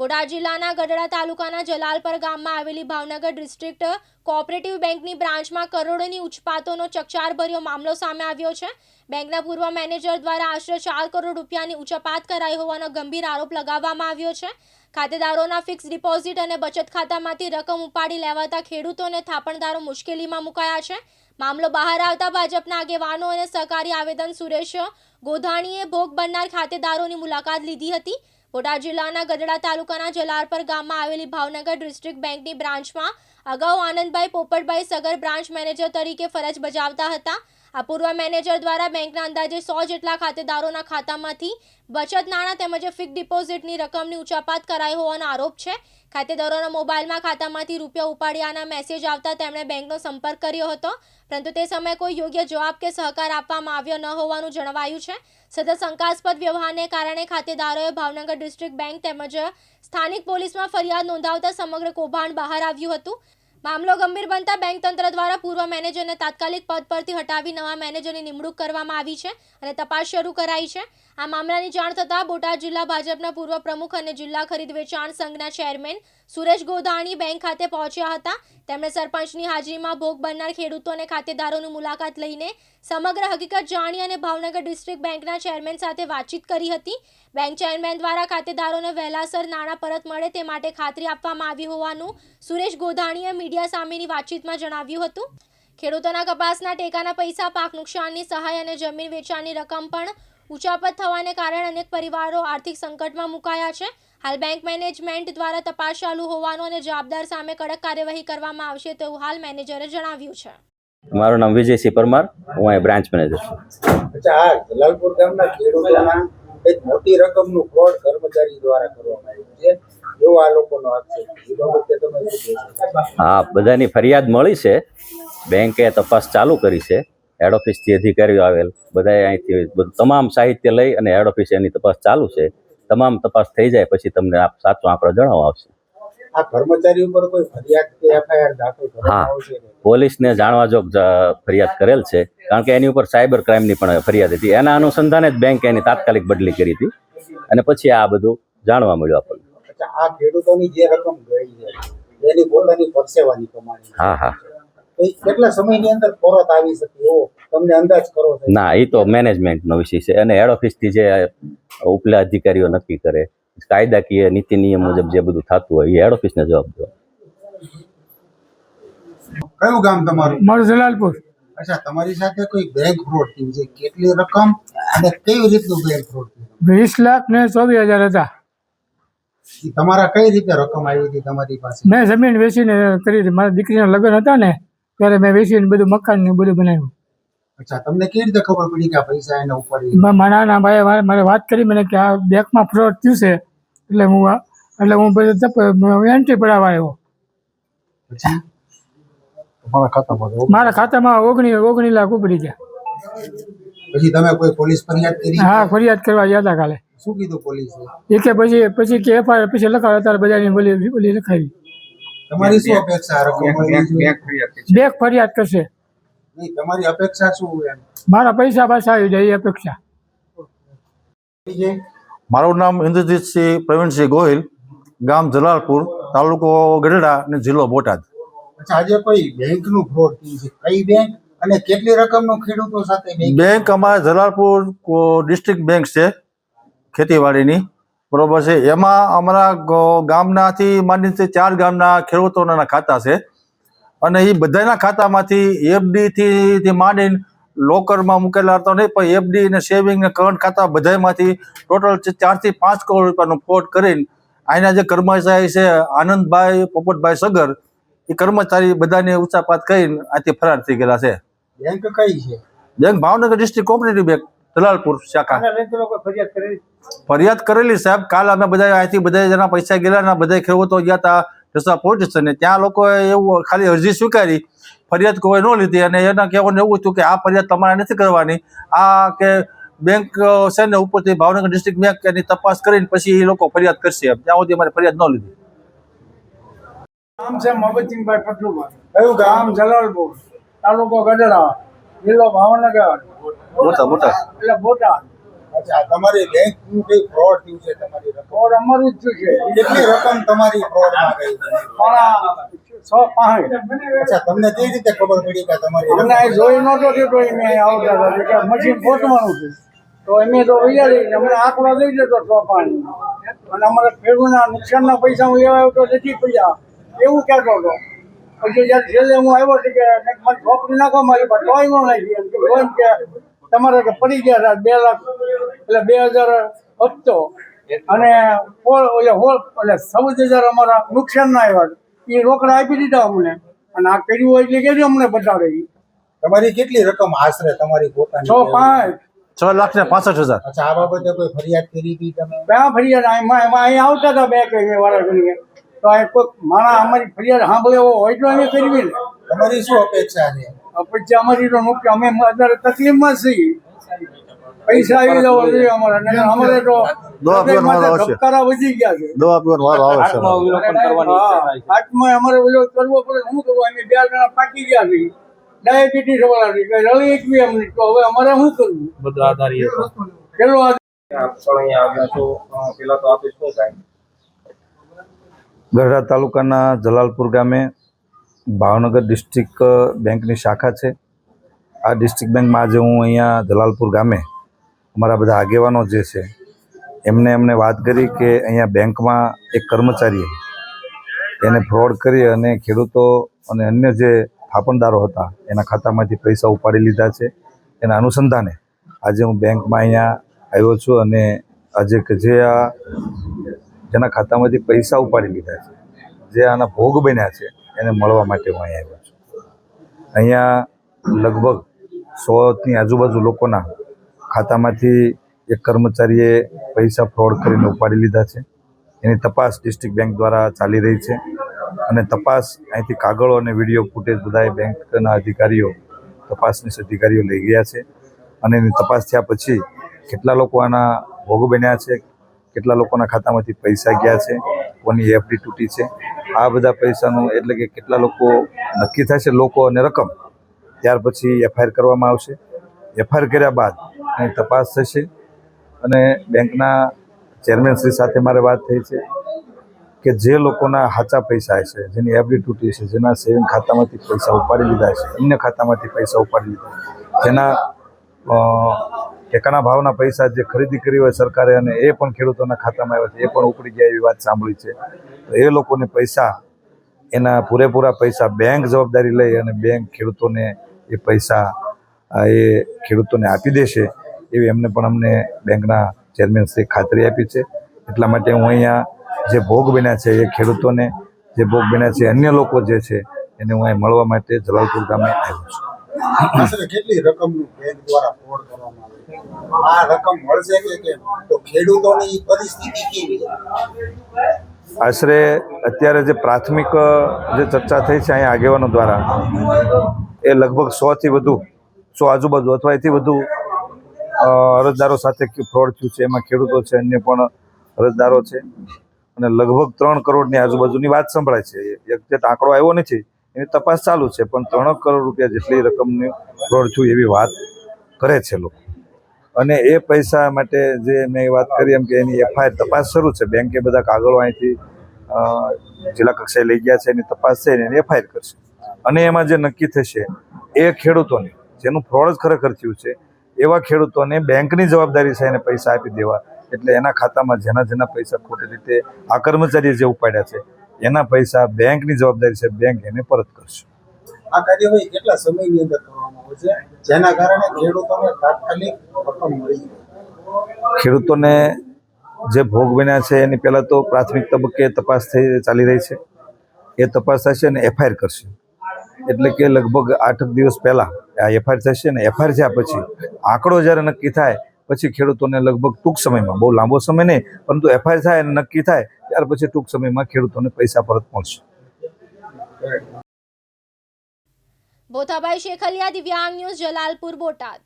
બોટાદ જિલ્લાના ગઢડા તાલુકાના જલાલપર ગામમાં આવેલી ભાવનગર ડિસ્ટ્રિક્ટ કોઓપરેટિવ બેંકની બ્રાન્ચમાં કરોડોની ઉચપાતોનો ચકચારભર્યો મામલો સામે આવ્યો છે. બેંકના પૂર્વ મેનેજર દ્વારા આશરે ચાર કરોડ રૂપિયાની ઉચપાત કરાઈ હોવાનો ગંભીર આરોપ લગાવવામાં આવ્યો છે. ખાતેદારોના ફિક્સ ડિપોઝિટ અને બચત ખાતામાંથી રકમ ઉપાડી લેવાતા ખેડૂતો અને થાપણદારો મુશ્કેલીમાં મુકાયા છે. મામલો બહાર આવતા ભાજપના આગેવાનો અને સહકારી આવેદન સુરેશ ગોધાણીએ ભોગ બનનાર ખાતેદારોની મુલાકાત લીધી હતી. બોટાદ જિલ્લાના ગઢડા તાલુકાના જલારપર ગામમાં આવેલી ભાવનગર ડિસ્ટ્રિક્ટ બેંકની બ્રાન્ચમાં અગાઉ આનંદભાઈ પોપટભાઈ સગર બ્રાન્ચ મેનેજર તરીકે ફરજ બજાવતા હતા. આ પૂર્વ મેનેજર દ્વારા બેંકના અંદાજે સો જેટલા ખાતેદારોના ખાતામાંથી બચત નાણાં તેમજ ફિક્સ ડિપોઝિટની રકમની ઉચાપાત કરાઈ હોવાનો આરોપ છે. ખાતેદારોના મોબાઈલમાં ખાતામાંથી રૂપિયા ઉપાડ્યાના મેસેજ આવતા તેમણે બેંકનો સંપર્ક કર્યો હતો. પરંતુ તે સમયે કોઈ યોગ્ય જવાબ કે સહકાર આપવામાં આવ્યો ન હોવાનું જણાવાયું છે. સતત શંકાસ્પદ વ્યવહારને કારણે ખાતેદારોએ ભાવનગર ડિસ્ટ્રિક્ટ બેંક તેમજ સ્થાનિક પોલીસમાં ફરિયાદ નોંધાવતા સમગ્ર કૌભાંડ બહાર આવ્યું હતું. મામલો ગંભીર બનતા બેંક તંત્ર દ્વારા પૂર્વ મેનેજરને તાત્કાલિક પદ પરથી હટાવી નવા મેનેજરની નિમણૂક કરવામાં આવી છે અને તપાસ શરૂ કરાઈ છે. આ મામલાની જાણ થતાં બોટાદ જિલ્લા ભાજપના પૂર્વ પ્રમુખ અને જિલ્લા ખરીદ વેચાણ સંઘના ચેરમેન સુરેશ ગોધાણી બેંક ખાતે પહોંચ્યા હતા. તેમણે સરપંચની હાજરીમાં ભોગ બનનાર ખેડૂતો અને ખાતેદારોની મુલાકાત લઈને સમગ્ર હકીકત જાણી અને ભાવનગર ડિસ્ટ્રિક્ટ બેંકના ચેરમેન સાથે વાતચીત કરી હતી. બેંક ચેરમેન દ્વારા ખાતેદારોને વહેલાસર નાણાં પરત મળે તે માટે ખાતરી આપવામાં આવી હોવાનું સુરેશ ગોધાણીએ મીડિયા સામેની વાતચીતમાં જણાવ્યું હતું. ખેડૂતોના કપાસના ટેકાના પૈસા, પાક નુકસાનની સહાય અને જમીન વેચાણની રકમ પણ ઉચાપત થવાને કારણે અનેક પરિવારો આર્થિક સંકટમાં મુકાયા છે. હાલ બેંક મેનેજમેન્ટ દ્વારા તપાસ ચાલુ હોવાનું અને જવાબદાર સામે કડક કાર્યવાહી કરવામાં આવશે તેવું હાલ મેનેજરે જણાવ્યું છે. મારું નામ વિજયસિંહ પરમાર. હું અહીં બ્રાન્ચ મેનેજર છું. અચ્છા જલાલપુર ગામના ખેડૂતોના એક મોટી રકમનું ફ્રોડ કર્મચારી દ્વારા કરવામાં આવ્યું છે. એવો આ લોકોનો આક્ષેપ હા બધાની ફરિયાદ મળી છે. બેંકે તપાસ ચાલુ કરી છે. હેડ ઓફિસથી અધિકારીઓ આવેલ. બધાએ અહીંથી બધું તમામ સાહિત્ય લઈ અને હેડ ઓફિસ એની તપાસ ચાલુ છે. તમામ તપાસ થઈ જાય પછી તમને આ સાચો આંકડો જણાવવા આવશે. હા. પોલીસને જાણવા જોગ ફરિયાદ કરેલ છે. કારણ કે એની ઉપર સાયબર ક્રાઇમની પણ ફરિયાદ હતી. એના અનુસંધાને જ બેંક એની તાત્કાલિક બદલી કરી હતી. અને પછી આ બધું જાણવા મળ્યું આપણને. આ ખેડૂતોની જે રકમ ગઈ છે એની પોતાની પરસેવાની કમાણી હા હા. કેટલા સમયની અંદર પરત આવી શકે એવો તમને અંદાજ કરો ના એ તો મેનેજમેન્ટનો વિષય છે અને હેડ ઓફિસથી જે ઉપલા અધિકારીઓ નક્કી કરે કાયદાકીય નીતિ નિયમ મુજબ જે બધું થતું હોય એ હેડ ઓફિસને જવાબ દો કયું ગામ તમારું? મારું જલાલપુર. અચ્છા તમારી સાથે કોઈ બેંક ફ્રોડ થયું છે? કેટલી રકમ અને કેવી રીતનું બેંક ફ્રોડ થયું? વીસ લાખ ને ચોવીસ હજાર હતા. તમારા કઈ રીતે રકમ આવી હતી તમારી પાસે? મેં જમીન વેચીને કરી હતી. મારા દીકરીના લગ્ન હતા ને ત્યારે મેં વેચીને બધું મકાન ને બધું બનાવ્યું. અચ્છા તમને કેવી રીતે ખબર પડી કે આ પૈસા એના ઉપર મારા નાના ભાઈ મારે વાત કરી મને કે આ બેંકમાં ફ્રોડ થયું છે. એટલે હું એટલે હું બધું એન્ટ્રી પડાવવા આવ્યો. મારા ખાતામાં ઓગણી ઓગણી લાખ ઉપડી ગયા. પછી તમે કોઈ પોલીસ ફરિયાદ કરી? હા ફરિયાદ કરવા ગયા હતા કાલે. શું કીધું પોલીસે? એ કે પછી પછી કે એફઆઈઆર પછી લખાવે ત્યારે બધાની બોલી બોલી લખાવી તમારી શું અપેક્ષા મળવી ફરિયાદ કરશે નહીં તમારી અપેક્ષા શું એમ? મારા પૈસા પાછા આવી જાય એ અપેક્ષા. મારું નામ ઇન્દ્રજીતસિંહ પ્રવીણસિંહ ગોહિલ ગામ જલાલપુર તાલુકો ગઢડા અને જિલ્લો બોટાદ. અચ્છા આજે કોઈ બેંકનું ફ્રોડ થયું કઈ બેંક? અને કેટલી રકમનો ખેડૂતો સાથે બેંક? બેંક અમારે જલાલપુર ડિસ્ટ્રિક્ટ બેંક છે ખેતીવાડીની. બરોબર છે. એમાં અમારા ગામનાથી માંડીને ચાર ગામના ખેડૂતોના ખાતા છે. અને એ બધાના ખાતામાંથી એફડીથી માંડીને લોકરમાં મૂકેલા તો નહીં પણ એફડી ને સેવિંગ ને કરંટ ખાતા બધામાંથી ટોટલ ચારથી પાંચ કરોડ રૂપિયાનું ફ્રોડ કરીને અહીંના જે કર્મચારી છે આનંદભાઈ પોપટભાઈ સગર એ કર્મચારી બધાને ઉંચાપાત કરીને આથી ફરાર થઈ ગયેલા છે. બેંક કઈ છે? Bank Bhavnagar district cooperative bank. Dalalpur શાખા. ફરિયાદ કરેલી? સાહેબ. કાલ અમે બધા અહીંથી બધા જણા પૈસા ગયેલા ને બધા ખેડૂતો ગયા હતા જસા પોલીસ સ્ટેશને. ત્યાં લોકોએ એવું ખાલી અરજી સ્વીકારી ફરિયાદ કોઈ ન લીધી અને એના કહેવાનું એવું હતું કે આ ફરિયાદ તમારે નથી કરવાની. આ કે બેંક છે ને ઉપરથી ભાવનગર ડિસ્ટ્રિક્ટ બેંક એની તપાસ કરીને પછી એ લોકો ફરિયાદ કરશે એમ. ત્યાં સુધી અમારે ફરિયાદ ન લીધી. નામ છે મગજસિંહભાઈ પટલુભાઈ કયું ગામ? ગામ જલાલપુર તાલુકો ગઢડા જિલ્લો ભાવનગર. મોટા મોટા. એટલે બોટાદ અચ્છા તમારી બેંકનું કઈ ફ્રોડ થયું છે તમારી ફ્રોડ અમારું જ છે. કેટલી રકમ તમારી ફ્રોડમાં ગઈ છ? પાંચ. અચ્છા તમને કઈ રીતે ખબર પડી કે તમારી અમને જોઈ નહોતો કે તો મેં આવતા હતા કે મશીન હતું તો એમે તો વિચારી અમને આંકડો દઈ દેતો છ પાંચ. અને અમારે ખેડૂતના નુકસાનના પૈસા હું લેવા આવ્યો તો નથી પૈસા એવું કહેતો હતો. પછી જ્યારે છેલ્લે હું આવ્યો તો કે છોકરી નાખો મારી પાસે ન નાખી એમ કે લોન કે તમારે કે પડી ગયા હતા બે લાખ એટલે બે હજાર હપ્તો અને હોળ એટલે ચૌદ હજાર અમારા નુકસાનના આવ્યા એ રોકડા આપી દીધા અમને. અને આ કર્યું હોય એટલે કેવી અમને બતાવે તમારી કેટલી રકમ આશરે તમારી પોતાની છ પાંચ. છ લાખ ને પાસઠ હજાર. અચ્છા આ બાબતે કોઈ ફરિયાદ કરી હતી તમે? ક્યાં ફરિયાદ એમાં એમાં અહીં આવતા હતા બે કઈ વાળા તો આ કોઈ માણસ અમારી ફરિયાદ સાંભળે એવો હોય તો અમે કરવી ને. તમારી શું અપેક્ષા છે? અપેક્ષા અમારી તો નુકસાન અમે અત્યારે તકલીફમાં છીએ. પૈસા આવી જવા જોઈએ અમારા અમારે તો દવા પીવાનો વારો આવશે. ધબકારા વધી ગયા છે. દવા પીવાનો વારો આવે છે. હાથમાં અમારે ઓલો કરવો પડે શું કરવું? અમે બે જણા પાકી ગયા છીએ. ડાયાબિટીસ વાળા છે કઈ રળી એકવી એમ તો હવે અમારે શું કરવું? બધું આધારી પેલો આ આપ પણ અહીંયા આવ્યા છો. પેલા તો આપે શું થાય? ગઢડા તાલુકાના જલાલપુર ગામે ભાવનગર ડિસ્ટ્રિક્ટ બેંકની શાખા છે. આ ડિસ્ટ્રિક્ટ બેંકમાં આજે હું અહીંયા જલાલપુર ગામે અમારા બધા આગેવાનો જે છે, એમને એમને વાત કરી કે અહીંયા બેંકમાં એક કર્મચારીએ એને ફ્રોડ કરી અને ખેડૂતો અને અન્ય જે થાપણદારો હતા, એના ખાતામાંથી પૈસા ઉપાડી લીધા છે. એના અનુસંધાને આજે હું બેંકમાં અહીંયા આવ્યો છું અને આજે કે જે આ જેના ખાતામાંથી પૈસા ઉપાડી લીધા છે. જે આના ભોગ બન્યા છે, એને મળવા માટે હું અહીંયા આવ્યો છું. અહીંયા લગભગ સોની આજુબાજુ લોકોના ખાતામાંથી એક કર્મચારીએ પૈસા ફ્રોડ કરીને ઉપાડી લીધા છે. એની તપાસ ડિસ્ટ્રિક્ટ બેંક દ્વારા ચાલી રહી છે અને તપાસ અહીંથી કાગળો અને વીડિયો ફૂટેજ બધાએ બેંકના અધિકારીઓ તપાસનીશ અધિકારીઓ લઈ ગયા છે. અને એની તપાસ થયા પછી કેટલા લોકો આના ભોગ બન્યા છે કેટલા લોકોના ખાતામાંથી પૈસા ગયા છે, કોની એફડી તૂટી છે, આ બધા પૈસાનું એટલે કે કેટલા લોકો નક્કી થશે લોકો અને રકમ, ત્યાર પછી એફઆઈઆર કરવામાં આવશે. એફઆઈઆર કર્યા બાદ એની તપાસ થશે અને બેંકના ચેરમેનશ્રી સાથે મારે વાત થઈ છે કે જે લોકોના સાચા પૈસા છે, જેની એફડી તૂટી છે, જેના સેવિંગ ખાતામાંથી પૈસા ઉપાડી લીધા છે, અન્ય ખાતામાંથી પૈસા ઉપાડી લીધા જેના ટેકાના ભાવના પૈસા જે ખરીદી કરી હોય સરકારે અને એ પણ ખેડૂતોના ખાતામાં આવ્યા છે, એ પણ ઉપડી ગયા એવી વાત સાંભળી છે. તો એ લોકોને પૈસા, એના પૂરેપૂરા પૈસા બેંક જવાબદારી લઈ અને બેંક ખેડૂતોને એ પૈસા એ ખેડૂતોને આપી દેશે એવી એમને પણ અમને બેંકના ચેરમેનશ્રી ખાતરી આપી છે. એટલા માટે હું અહીંયા જે ભોગ બન્યા છે એ ખેડૂતોને, જે ભોગ બન્યા છે અન્ય લોકો જે છે એને હું અહીં મળવા માટે જલાલપુર ગામે આવ્યો છું. કેટલી રકમનું બેંક દ્વારા ફ્રોડ કરવામાં આવે આ રકમ મળશે કે કેમ? તો ખેડૂતોની પરિસ્થિતિ કેવી આશરે અત્યારે જે પ્રાથમિક જે ચર્ચા થઈ છે અહીંયા આગેવાનો દ્વારા, એ લગભગ સોથી વધુ, સો આજુબાજુ અથવા એથી વધુ અરજદારો સાથે ફ્રોડ થયું છે. એમાં ખેડૂતો છે, અન્ય પણ અરજદારો છે. અને લગભગ ત્રણ કરોડની આજુબાજુની વાત સંભળાય છે. એક્ઝેક્ટ આંકડો આવ્યો નથી. એની તપાસ ચાલુ છે, પણ ત્રણ કરોડ રૂપિયા જેટલી રકમની ફ્રોડ થયું એવી વાત કરે છે લોકો. અને એ પૈસા માટે જે મેં વાત કરી એમ કે એની એફઆઈઆર તપાસ શરૂ છે બેંકે બધા કાગળો અહીંથી જિલ્લા કક્ષાએ લઈ ગયા છે, એની તપાસ છે, એની એફઆઈઆર કરશે. અને એમાં જે નક્કી થશે, એ ખેડૂતોને, જેનું ફ્રોડ જ ખરેખર થયું છે, એવા ખેડૂતોને બેંકની જવાબદારી છે એને પૈસા આપી દેવા. એટલે એના ખાતામાં જેના જેના પૈસા ખોટી રીતે આ કર્મચારીએ જે ઉપાડ્યા છે એના પૈસા બેંકની જવાબદારી છે બેંક એને પરત કરશે. આ કાર્યવાહી કેટલા સમયની અંદર કરવામાં આવે છે? જેના કારણે ખેડૂતોને તાત્કાલિક રકમ મળી ખેડૂતોને જે ભોગ બન્યા છે એની પહેલાં તો પ્રાથમિક તબક્કે તપાસ થઈ ચાલી રહી છે. એ તપાસ થશે અને એફઆઈઆર કરશે. એટલે કે લગભગ આઠ દિવસ પહેલાં આ એફઆઈઆર થશે ને એફઆઈઆર થયા પછી આંકડો જ્યારે નક્કી થાય પછી ખેડૂતોને લગભગ ટૂંક સમયમાં બહુ લાંબો સમય નહીં પરંતુ એફઆઈઆર થાય અને નક્કી થાય ત્યાર પછી ટૂંક સમયમાં ખેડૂતોને પૈસા પરત મળશે. બોથાભાઈ શેખલિયા દિવ્યાંગ ન્યૂઝ જલાલપુર બોટાદ.